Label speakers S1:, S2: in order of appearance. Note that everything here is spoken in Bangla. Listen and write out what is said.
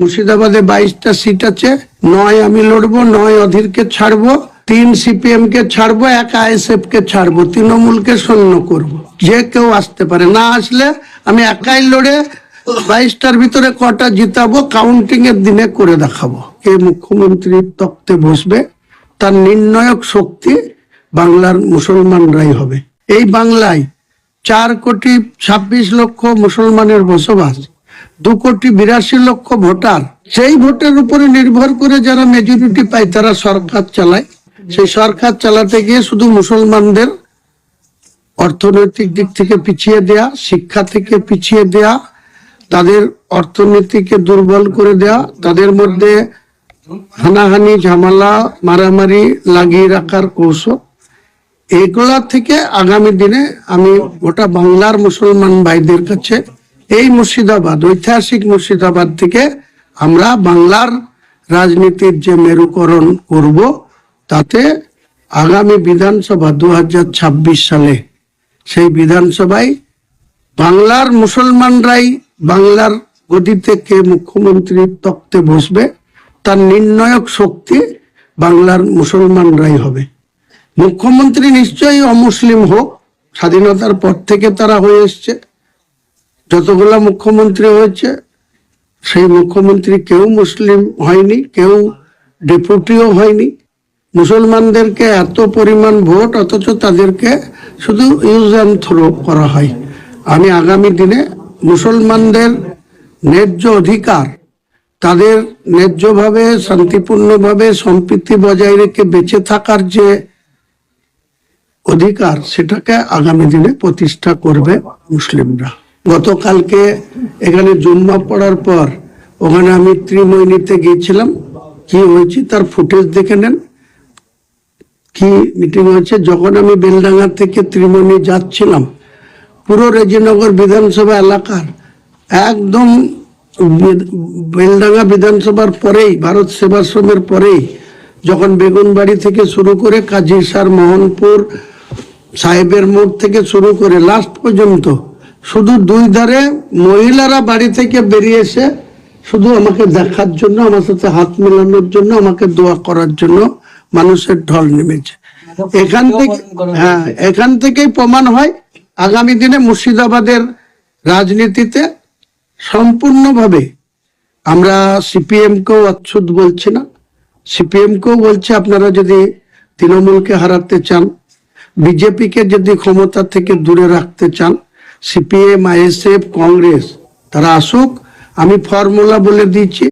S1: মুর্শিদাবাদে বাইশটা সিট আছে। নয় আমি লড়বো, নয় অধীরকে ছাড়বো, তিন সিপিএম কে ছাড়বো, এক আইএসএফ কে ছাড়বো, তৃণমূলকে শূন্য করব। যে কেউ আসতে পারে, না আসলে আমি একাই লড়ে বাইশটার ভিতরে কটা জিতাবো কাউন্টিং এর দিনে করে দেখাবো। কে মুখ্যমন্ত্রীর তক্তে বসবে, তার নির্ণায়ক শক্তি বাংলার মুসলমানরাই হবে। এই বাংলায় চার কোটি ছাব্বিশ লক্ষ মুসলমানের বসবাস দু কোটি বিরাশি লক্ষ ভোটার। সেই ভোটের উপরে নির্ভর করে যারা মেজরিটি পায়, তারা সরকার চালায়। সেই সরকার চালাতে গিয়ে শুধু মুসলমানদের অর্থনৈতিক দিক থেকে পিছিয়ে দেয়া, শিক্ষা থেকে পিছিয়ে দেয়া, তাদের অর্থনীতিকে দুর্বল করে দেয়া, তাদের মধ্যে হানাহানি, ঝামেলা, মারামারি লাগিয়ে রাখার কৌশল। এগুলা থেকে আগামী দিনে আমি গোটা বাংলার মুসলমান ভাইদের কাছে এই মুর্শিদাবাদ, ঐতিহাসিক মুর্শিদাবাদ থেকে আমরা বাংলার রাজনীতির যে মেরুকরণ করব, তাতে আগামী বিধানসভা দু হাজার ছাব্বিশ সালে, সেই বিধানসভায় বাংলার মুসলমানরাই বাংলার গদিতে কে মুখ্যমন্ত্রীর তক্তে বসবে, তার নির্ণায়ক শক্তি বাংলার মুসলমানরাই হবে। মুখ্যমন্ত্রী নিশ্চয়ই অমুসলিম হোক, স্বাধীনতার পর থেকে তারা হয়ে এসছে। যতগুলা মুখ্যমন্ত্রী হয়েছে, সেই মুখ্যমন্ত্রী কেউ মুসলিম হয়নি, কেউ ডেপুটিও হয়নি। মুসলমানদেরকে এত পরিমাণ ভোট, অথচ তাদেরকে শুধু ইউজ অ্যান্ড থ্রো করা হয়। আমি আগামী দিনে মুসলমানদের ন্যায্য অধিকার, তাদের ন্যায্যভাবে, শান্তিপূর্ণভাবে, সম্প্রীতি বজায় রেখে বেঁচে থাকার যে অধিকার, সেটাকে আগামী দিনে প্রতিষ্ঠা করবে মুসলিমরা। গতকালকে এখানে জুম্মা পড়ার পর ওখানে আমি ত্রিমৈনীতে গিয়েছিলাম। কি হয়েছে তার ফুটেজ দেখে নেন। কি মিটিং হয়েছে? যখন আমি বেলডাঙ্গা থেকে ত্রিমণি যাচ্ছিলাম, পুরো রেজিনগর বিধানসভা এলাকার একদম বেলডাঙ্গা বিধানসভার পরেই, ভারত সেবাশ্রমের পরেই, যখন বেগুনবাড়ি থেকে শুরু করে কাজীসার মোহনপুর সাহেবের মোড় থেকে শুরু করে লাস্ট পর্যন্ত শুধু দুই ধারে মহিলারা বাড়ি থেকে বেরিয়ে এসে শুধু আমাকে দেখার জন্য আমার সাথে হাত মেলানোর জন্য আমাকে দোয়া করার জন্য মানুষের ঢল নেমেছে। এখান থেকে হ্যাঁ এখান থেকেই প্রমাণ হয় আগামী দিনে মুর্শিদাবাদের রাজনীতিতে সম্পূর্ণভাবে আমরা সিপিএম কেও অচ্ছুত বলছি না। সিপিএম কেও বলছে আপনারা যদি তৃণমূলকে হারাতে চান বিজেপিকে যদি ক্ষমতা থেকে দূরে রাখতে চান সিপিএম আইএসএফ কংগ্রেস তারা আসুক আমি ফর্মুলা বলে দিয়েছি